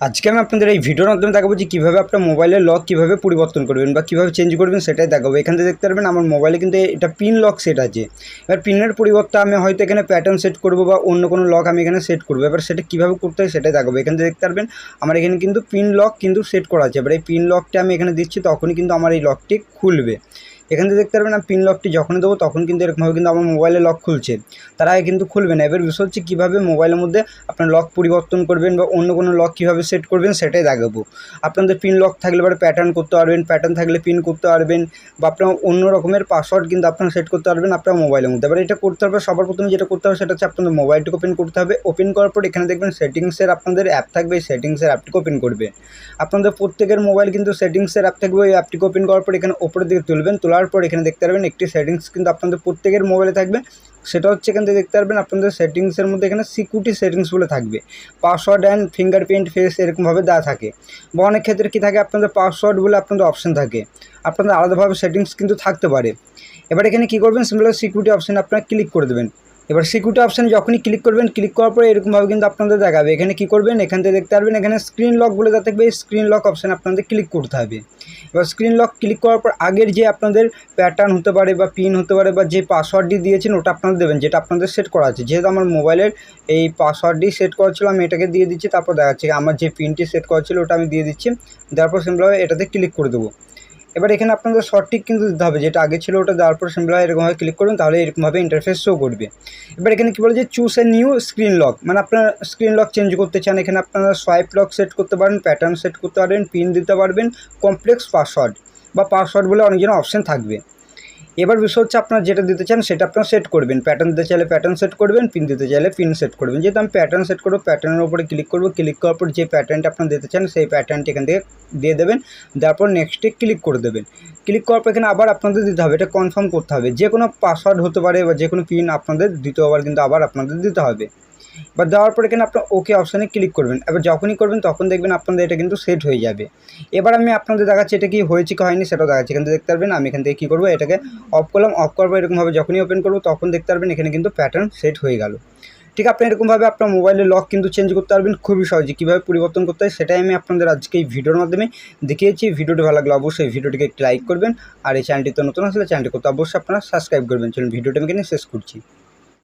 আজকে আমি আপনাদের এই ভিডিওর মাধ্যমে দেখাবো যে কীভাবে আপনার মোবাইলের লক কীভাবে পরিবর্তন করবেন বা কীভাবে চেঞ্জ করবেন সেটাই দেখাবো। এখান থেকে দেখতে পারবেন আমার মোবাইলে কিন্তু এটা পিন লক সেট আছে। এবার পিনের পরিবর্তে আমি হয়তো এখানে প্যাটার্ন সেট করব বা অন্য কোনো লক আমি এখানে সেট করব। এবার সেটা কীভাবে করতে হয় সেটাই দেখাবো। এখান থেকে দেখতে পারবেন আমার এখানে কিন্তু পিন লক কিন্তু সেট করা আছে। এবার এই পিন লকটা আমি এখানে দিচ্ছি, তখনই কিন্তু আমার এই লকটি খুলবে। এখান থেকে দেখতে পারবেন, আমি পিন লকটি যখনই দেবো তখন কিন্তু এরকমভাবে কিন্তু আমার মোবাইলে লক খুলছে। তার আগে কিন্তু খুলবে না। এবার বিষয় হচ্ছে কীভাবে মোবাইলের মধ্যে আপনার লক পরিবর্তন করবেন বা অন্য কোনো লক কীভাবে সেট করবেন সেটাই দেখাবো। আপনাদের পিন লক থাকলে এবার প্যাটার্ন করতে পারবেন প্যাটার্ন থাকলে পিন করতে পারবেন বা আপনার অন্য রকমের পাসওয়ার্ড কিন্তু আপনারা সেট করতে পারবেন আপনার মোবাইলের মধ্যে। এবার এটা করতে হবে, সবার প্রথমে যেটা করতে হবে সেটা হচ্ছে আপনাদের মোবাইলটিকে ওপেন করতে হবে। ওপেন করার পর এখানে দেখবেন সেটিংসের আপনাদের অ্যাপ থাকবে, এই সেটিংসের অ্যাপটিকে ওপেন করবে। আপনাদের প্রত্যেকের মোবাইল কিন্তু সেটিংসের অ্যাপ থাকবে, ওই অ্যাপটিকে ওপেন করার পর এখানে ওপরের দিকে তুলবেন, তোলার পর এখানে দেখতে পারবেন একটি সেটিংস কিন্তু আপনাদের প্রত্যেকের মোবাইলে থাকবে। সেটা হচ্ছে এখান থেকে দেখতে পারবেন আপনাদের সেটিংসের মধ্যে এখানে সিকিউরিটি সেটিংস বলে থাকবে। পাসওয়ার্ড অ্যান্ড ফিঙ্গারপ্রিন্ট ফেস এরকমভাবে দেওয়া থাকে। বা অনেক ক্ষেত্রে কী থাকে, আপনাদের পাসওয়ার্ড বলে আপনাদের অপশান থাকে। আপনাদের আলাদাভাবে সেটিংস কিন্তু থাকতে পারে। এবার এখানে কী করবেন সিম্পল সিকিউরিটি অপশান আপনারা ক্লিক করে দেবেন। এবার সিকিউরিটি অপশানে যখনই ক্লিক করবেন ক্লিক করার পরে এরকমভাবে কিন্তু আপনাদের দেখাবে। এখানে কী করবেন? এখান থেকে দেখতে পারবেন, এখানে স্ক্রিন লক বলে দেওয়া থাকবে। স্ক্রিন লক অপশানে আপনাদের ক্লিক করতে হবে। এবার স্ক্রিন লক ক্লিক করার পর আগের যে আপনাদের প্যাটার্ন হতে পারে বা পিন হতে পারে বা যে পাসওয়ার্ডটি দিয়েছেন, ওটা আপনারা দেবেন, যেটা আপনাদের সেট করা আছে। যেহেতু আমার মোবাইলের এই পাসওয়ার্ডটি সেট করা ছিল, আমি এটাকে দিয়ে দিচ্ছি, তারপর দেখাচ্ছি আমার যে পিনটি সেট করা ছিল, ওটা আমি দিয়ে দিচ্ছি। তারপর সিম্পলভাবে এটাতে ক্লিক করে দেবো। এবার এখানে আপনাদের সঠিক কিন্তু দিতে হবে, যেটা আগে ছিল ওটা দেওয়ার পর সিম্পলভাবে এরকমভাবে ক্লিক করবেন তাহলে এরকমভাবে ইন্টারফেস শো করবে। এবার এখানে কী বলে যে choose a new screen lock মানে আপনারা স্ক্রিন লক চেঞ্জ করতে চান, এখানে আপনারা সোয়াইপ লক সেট করতে পারেন প্যাটার্ন সেট করতে পারবেন পিন দিতে পারবেন কমপ্লেক্স পাসওয়ার্ড বা পাসওয়ার্ড বলে অনেকজন অপশান থাকবে। এবার বিষয় হচ্ছে আপনার যেটা দিতে চান সেটা আপনার সেট করবেন। প্যাটার্ন দিতে চাইলে প্যাটার্ন সেট করবেন পিন দিতে চাইলে পিন সেট করবেন। যেহেতু আমি প্যাটার্ন সেট করব প্যাটার্নের উপরে ক্লিক করব ক্লিক করার পর যে প্যাটার্নটা আপনার দিতে চান সেই প্যাটার্নটি এখান থেকে দিয়ে দেবেন। তারপর নেক্সটে ক্লিক করে দেবেন। ক্লিক করার পর এখানে আবার আপনাদের দিতে হবে, এটা কনফার্ম করতে হবে। যে কোনো পাসওয়ার্ড হতে পারে বা যে কোনো পিন আপনাদের দ্বিতীয়বার কিন্তু আবার আপনাদের দিতে হবে। বা দেওয়ার পর এখানে আপনার ওকে অপশানে ক্লিক করবেন। এবার যখনই করবেন তখন দেখবেন আপনাদের এটা কিন্তু সেট হয়ে যাবে। এবার আমি আপনাদের দেখাচ্ছি এটা কি হয়েছে কি হয়নি সেটাও দেখাচ্ছি। এখান থেকে দেখতে পারবেন, আমি এখান থেকে কী করব, এটাকে অফ করলাম অফ পর এরকমভাবে যখনই ওপেন করব, তখন দেখতে পারবেন এখানে কিন্তু প্যাটার্ন সেট হয়ে গেল। ঠিক আপনি এরকমভাবে আপনার মোবাইলের লক কিন্তু চেঞ্জ করতে পারবেন, খুবই সহজে। কীভাবে পরিবর্তন করতে হয় সেটাই আমি আপনাদের আজকে এই ভিডিওর মাধ্যমে দেখিয়েছি। ভিডিওটি ভালো লাগলে অবশ্যই ভিডিওটিকে একটি লাইক করবেন, আর এই চ্যানেলটি তো নতুন আসলে চ্যানেলটি করতে অবশ্যই আপনারা সাবস্ক্রাইব করবেন। চলুন, ভিডিওটা আমি এখানে শেষ করছি।